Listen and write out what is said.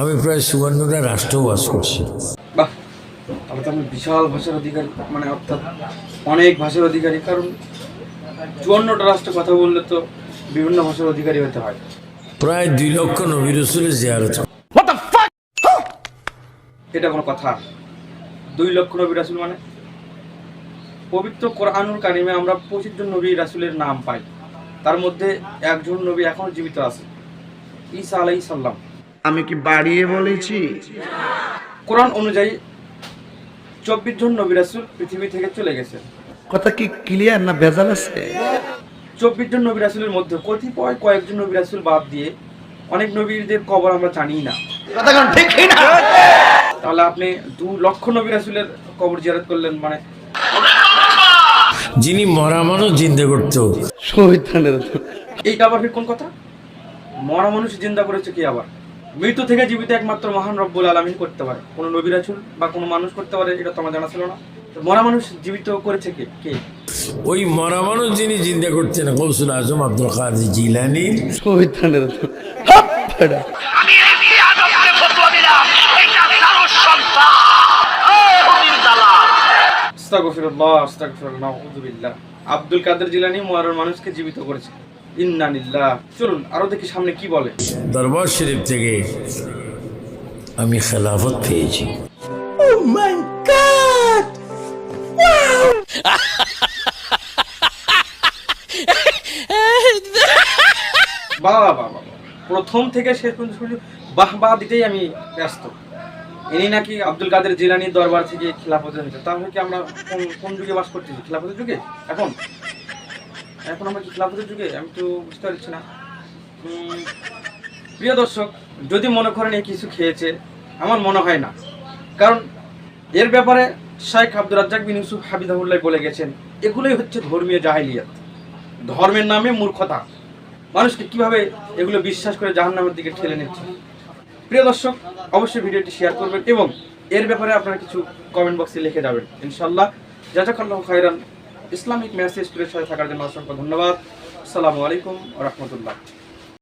আমি প্রায় সুবর্ণটা রাষ্ট্র বাস করছি। বাহ তাহলে তো আমি বিশাল ভাষার অধিকারী মানে অর্থাৎ অনেক ভাষার অধিকারী কারণ চুয়ান্নটা রাষ্ট্রে কথা বললে তো বিভিন্ন ভাষার অধিকারী হতে হয়। প্রায় দুই লক্ষ নবী রসুলের জিয়ারত। এটা কোনো কথা। দুই লক্ষ নবী রাসুল মানে? পবিত্র কোরআনুল কারিমে আমরা পঁচিশ জন নবী রাসুলের নাম পাই। তার মধ্যে একজন নবী এখনও জীবিত আছে ঈসা আলাই সাল্লাম আমি কি বাড়িয়ে বলেছি? কোরআন অনুযায়ী চব্বিশ জন নবী রাসুল পৃথিবী থেকে চলে গেছে কথা কি ক্লিয়ার না ভেজাল আছে? চব্বিশ জন নবী রাসুলের মধ্যে কতিপয় কয়েকজন নবী রাসুল বাদ দিয়ে অনেক নবীদের কবর আমরা জানি না। তাহলে আপনি দু লক্ষ নবী রাসুলের কবর জিয়ারত করলেন মানে যিনি মরা মানুষ চিন্তা করতো। এইটা আবার ফির কোন কথা? মরা মানুষ জিন্দা করেছে কি আবার? মৃত্যু থেকে জীবিত একমাত্র মহান রব্বুল আলমিন করতে পারে। কোনো নবী রাসুল বা কোনো মানুষ করতে পারে এটা তোমার জানা ছিল না। তো মরা মানুষ জীবিত করেছে কে? কে? ওই মরা মানুষ যিনি চিন্তা করতেন কৌশল আজম আব্দুল কাদের জিলানি। আস্তাগফিরুল্লাহ আস্তাগফিরুল্লাহ নাউযুবিল্লাহ আব্দুল কাদের জিলানী মরার মানুষকে জীবিত করেছে। ইন্নানিল্লাহ চলুন আরও দেখি সামনে কি বলে। দরবার শরীফ থেকে আমি খেলাফত পেয়েছি। বাবা বাবা প্রথম থেকে শেষ পর্যন্ত শুধু বাহ বাহ দিতেই আমি ব্যস্ত। ইনি নাকি আব্দুল কাদের জিলানির দরবার থেকে খিলাফতে হয়েছে তাহলে কি আমরা কোন কোন যুগে বাস করতেছি? খিলাফতের যুগে? এখন? এখন আমার কি খিলাফতের যুগে আমি তো বুঝতে পারছি না। প্রিয় দর্শক, যদি মনে করেন এই কিছু খেয়েছে, আমার মনে হয় না। কারণ এর ব্যাপারে শাইখ আব্দুল রাজ্জাক বিন ইউসুফ হাবিদাহুল্লাহ বলে গেছেন, এগুলোই হচ্ছে ধর্মীয় জাহিলিয়াত। ধর্মের নামে মূর্খতা। মানুষকে কীভাবে এগুলো বিশ্বাস করে জাহান্নামের দিকে ঠেলে নিচ্ছে? প্রিয় দর্শক, অবশ্যই ভিডিওটি শেয়ার করবেন এবং এর ব্যাপারে আপনারা কিছু কমেন্ট বক্সে লিখে যাবেন ইনশাল্লাহ জাজাকাল্লাহ খাইরান ইসলামিক ম্যাথ স্কুলের সাথে থাকার জন্য অসংখ্য ধন্যবাদ। আসসালামু আলাইকুম রহমতুল্লাহ।